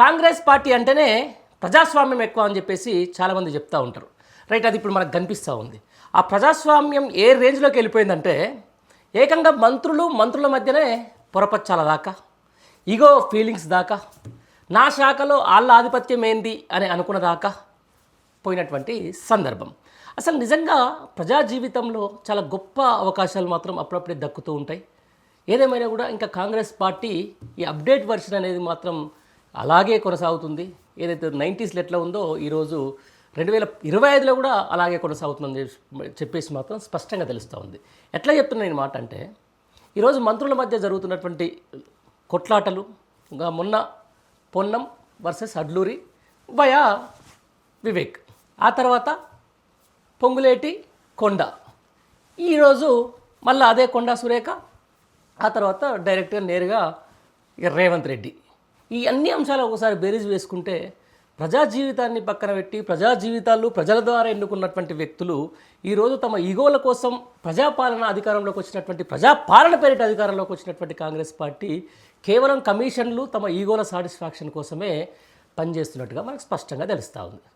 Congress party అంటేనే ప్రజాస్వామ్యం ఎక్కువ అని చెప్పేసి చాలామంది చెప్తూ ఉంటారు. రైట్ అది ఇప్పుడు మనకు కనిపిస్తూ ఉంది. ఆ ప్రజాస్వామ్యం ఏ రేంజ్లోకి వెళ్ళిపోయిందంటే ఏకంగా మంత్రులు మంత్రుల మధ్యనే పొరపచ్చాల దాకా ఇగో ఫీలింగ్స్ దాకా నా శాఖలో వాళ్ళ ఆధిపత్యం ఏంది అని అనుకున్న దాకా పోయినటువంటి సందర్భం. అసలు నిజంగా ప్రజా జీవితంలో చాలా గొప్ప అవకాశాలు మాత్రం అప్పుడప్పుడే దక్కుతూ ఉంటాయి. ఏదేమైనా కూడా ఇంకా కాంగ్రెస్ పార్టీ ఈ అప్డేట్ వర్షన్ అనేది మాత్రం అలాగే కొనసాగుతుంది. ఏదైతే నైంటీస్లో ఎట్లా ఉందో ఈరోజు రెండు వేల ఇరవై ఐదులో కూడా అలాగే కొనసాగుతుందని చెప్పేసి మాత్రం స్పష్టంగా తెలుస్తూ ఉంది. ఎట్లా చెప్తున్నా నేను మాట అంటే ఈరోజు మంత్రుల మధ్య జరుగుతున్నటువంటి కొట్లాటలు ఇంకా మొన్న పొన్నం వర్సెస్ అడ్లూరి వయా వివేక్. ఆ తర్వాత పొంగులేటి కొండ. ఈరోజు మళ్ళీ అదే కొండ సురేఖ ఆ తర్వాత డైరెక్ట్గా నేరుగా రేవంత్ రెడ్డి. ఈ అన్ని అంశాలు ఒకసారి బేరీజ్ వేసుకుంటే ప్రజా జీవితాన్ని పక్కన పెట్టి ప్రజా జీవితాలు ప్రజల ద్వారా ఎన్నుకున్నటువంటి వ్యక్తులు ఈరోజు తమ ఈగోల కోసం ప్రజాపాలన అధికారంలోకి వచ్చినటువంటి ప్రజాపాలన పేరిట అధికారంలోకి వచ్చినటువంటి కాంగ్రెస్ పార్టీ కేవలం కమిషన్లు తమ ఈగోల సాటిస్ఫాక్షన్ కోసమే పనిచేస్తున్నట్టుగా మనకు స్పష్టంగా తెలుస్తూ ఉంది.